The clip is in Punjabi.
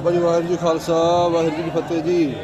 ਬਾਬਾ ਜੀ ਵਾਹਿਗੁਰੂ ਜੀ ਖਾਲਸਾ ਵਾਹਿਗੁਰੂ ਜੀ ਫਤਿਹ ਜੀ।